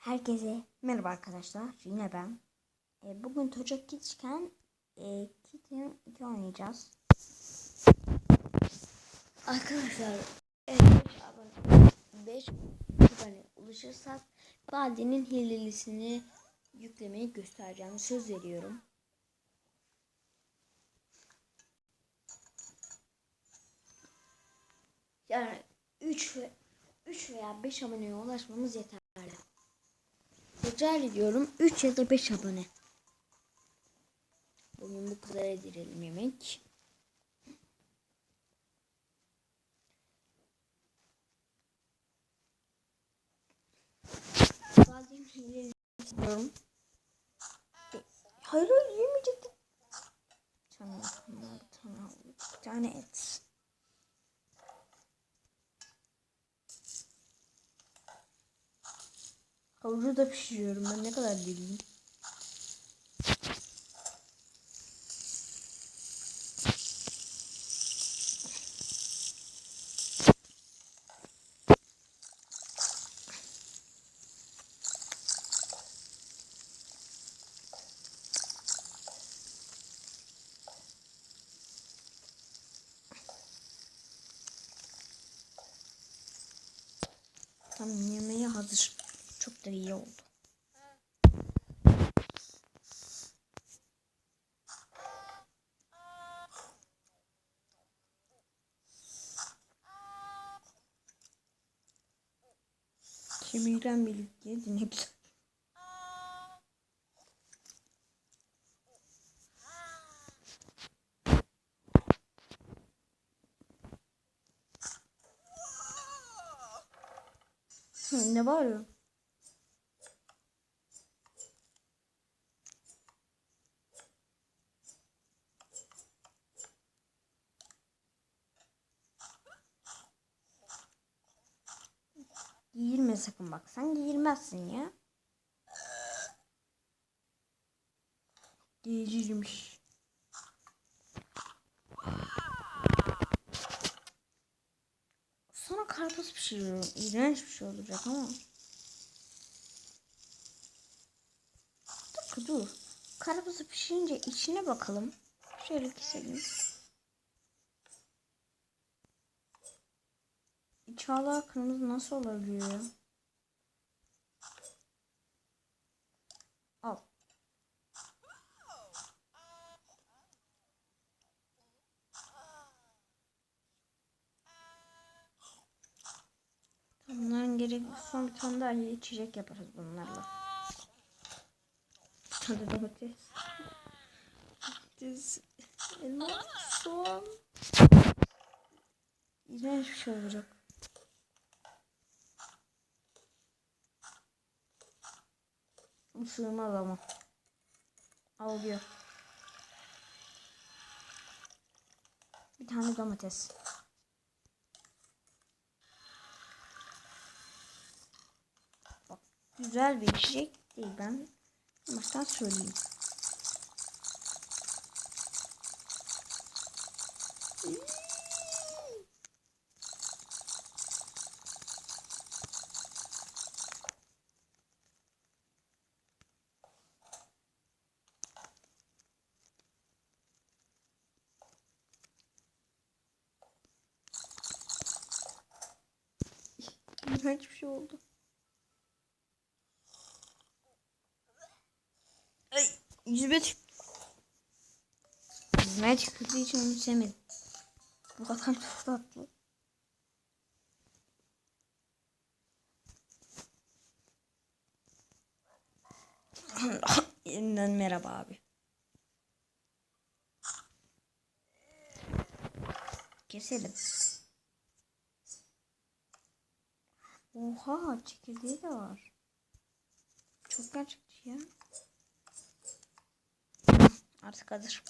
Herkese merhaba arkadaşlar. Yine ben. E, bugün Toca Kids'ken e, Kitten 2 oynayacağız. Arkadaşlar 5 abone 5 abone ulaşırsak Baldi'nin hilelisini yüklemeyi göstereceğim. Söz veriyorum. Yani 3 ve 3 veya 5 aboneye ulaşmamız yeterli. Rica ediyorum 3 ya da 5 abone. Bugün bu kadar edirelim yemek. Bazen hileli istiyorum. Hayır yemeyecektim. Bir tane bir bir tane et. Havucu da pişiriyorum ben ne kadar deliyim. Tam yemeğe hazır. Da iyi oldu. Kemikten birlikte yedi ne güzel. Hı, sakın bak. Sen giyirmezsin ya. Giyirirmiş. Sonra karpuz pişiriyorum. İğrenç bir şey olacak ama. Dur dur. Karpuzu pişirince içine bakalım. Şöyle keselim. İç hala kırmızı nasıl olabiliyor? Al. Bunların gerek son bir tane daha içecek yaparız bunlarla. Tane domates. Domates. Elma. Soğan. İğrenç bir şey olacak. Sığmaz ama. Al diyor. Bir tane domates. Güzel bir içecek değil ben. Baştan söyleyeyim. İğrenç bir şey oldu. Yüzüme tük. Yüzüme tükürdüğü için onu sevmedim. Bu kadar çok tatlı. Yeniden merhaba abi. Keselim. Oha çekirdeği de var. Çok gerçekçi ya. Artık hazır.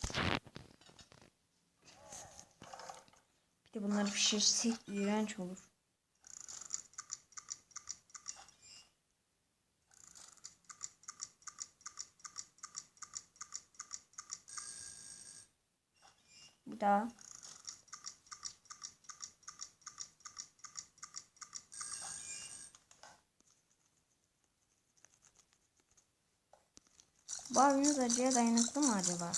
Bir de bunları pişirsek iğrenç olur. Bir daha. Abimiz acıya dayanıklı mı acaba?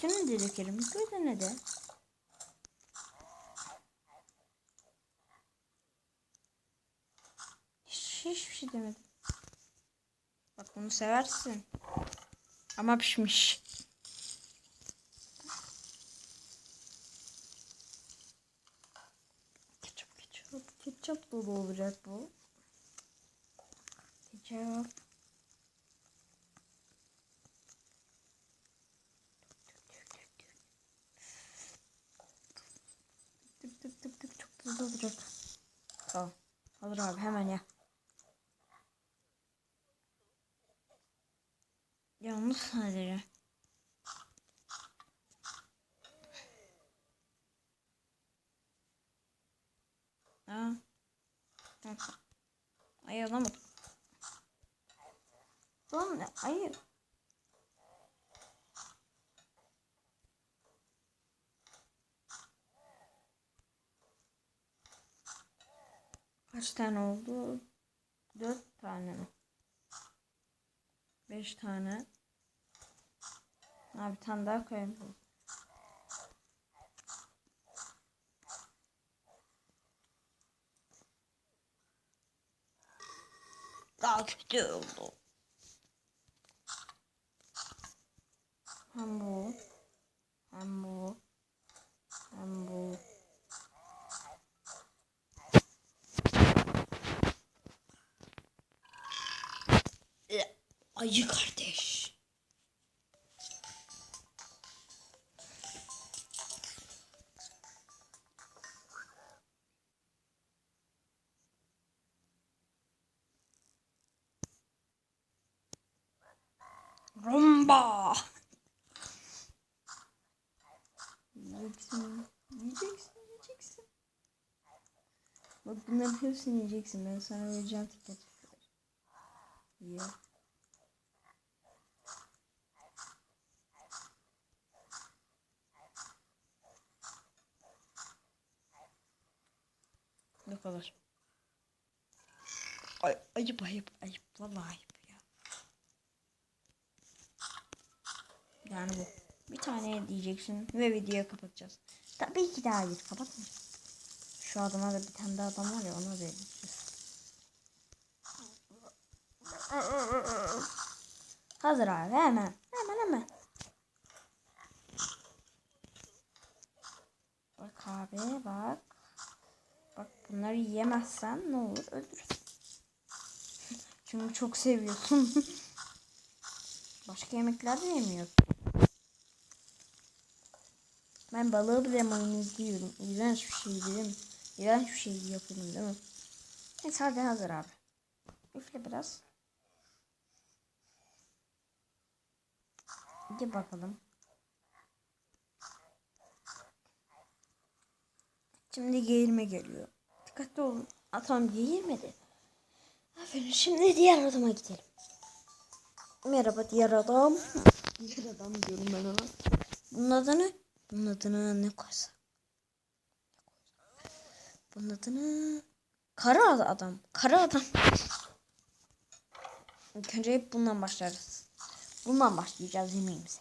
Şunu da dökelim. Gözüne de. Hiç, hiçbir şey demedim. Bak bunu seversin. Ama pişmiş. Ketçap, ketçap, ketçap dolu olacak bu. Ketçap. Hızlı olacak. Tamam. Hazır abi hemen ya. Yalnız sadece. Aa. Ay alamadım. Lan hayır. Kaç tane oldu? Dört tane mi? Beş tane. Abi bir tane daha koyayım. Daha kötü oldu. Hem bu. Hem bu. Hem bu. Ayı kardeş. Rumba. Yiyeceksin. Yiyeceksin, yiyeceksin. Bak bunların hepsini yiyeceksin. Ben sana vereceğim tiket. Ye. Ne kadar? Ay, ayıp ayıp ayıp. Vallahi ayıp ya. Yani bu. Bir tane diyeceksin ve videoyu kapatacağız. Tabii ki de hayır kapatmayacağız. Şu adama da bir tane daha adam var ya ona vereceğiz. Hazır abi hemen. Hemen hemen. Bak abi bak. Bak bunları yemezsen ne olur öldürürsün. Çünkü çok seviyorsun. Başka yemekler de yemiyorsun. Ben balığı bile mayonezli yiyorum. İğrenç bir şey değil mi? İğrenç bir şey yapıyorum değil mi? Neyse hadi hazır abi. Üfle biraz. Hadi bakalım. Şimdi geğirme geliyor. Dikkatli olun. Atam geğirmedi. Aferin şimdi diğer adama gidelim. Merhaba diğer adam. Diğer adam diyorum ben ona. Bunun adı ne? Bunun adını ne koysak? Bunun adını... Kara adam. Kara adam. İlk önce hep bundan başlarız. Bundan başlayacağız yemeğimize.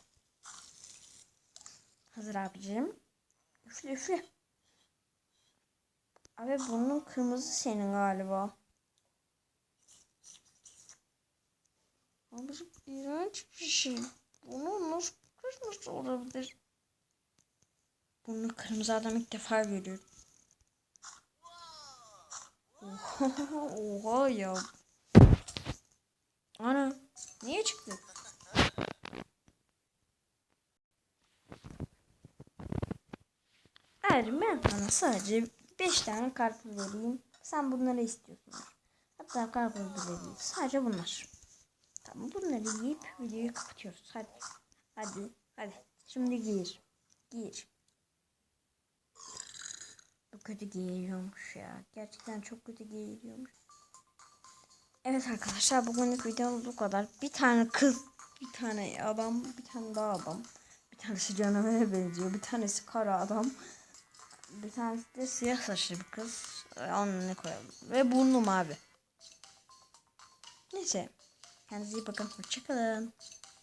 Hazır abicim. Üfle üfle. Abi bunun kırmızı senin galiba. Abicim iğrenç bir şey. Bunu nasıl kırmızı olabilir? Bunu kırmızı adam ilk defa görüyorum. Oha, oha ya. Ana niye çıktı? Eğer ben sana sadece 5 tane karpuz vereyim. Sen bunları istiyorsun. Hatta karpuz bile değil. Sadece bunlar. Bunları yiyip videoyu kapatıyoruz. Hadi. Hadi. Hadi. Şimdi giyir. Giyir. Bu kötü giyiniyormuş ya. Gerçekten çok kötü giyiniyormuş. Evet arkadaşlar bugünlük videomuz bu kadar. Bir tane kız, bir tane adam, bir tane daha adam. Bir tanesi canavara benziyor. Bir tanesi kara adam. Bir tanesi de siyah saçlı bir kız. Ee, Onu ne koyalım. Ve burnu mavi. Neyse. Kendinize iyi bakın. Hoşçakalın.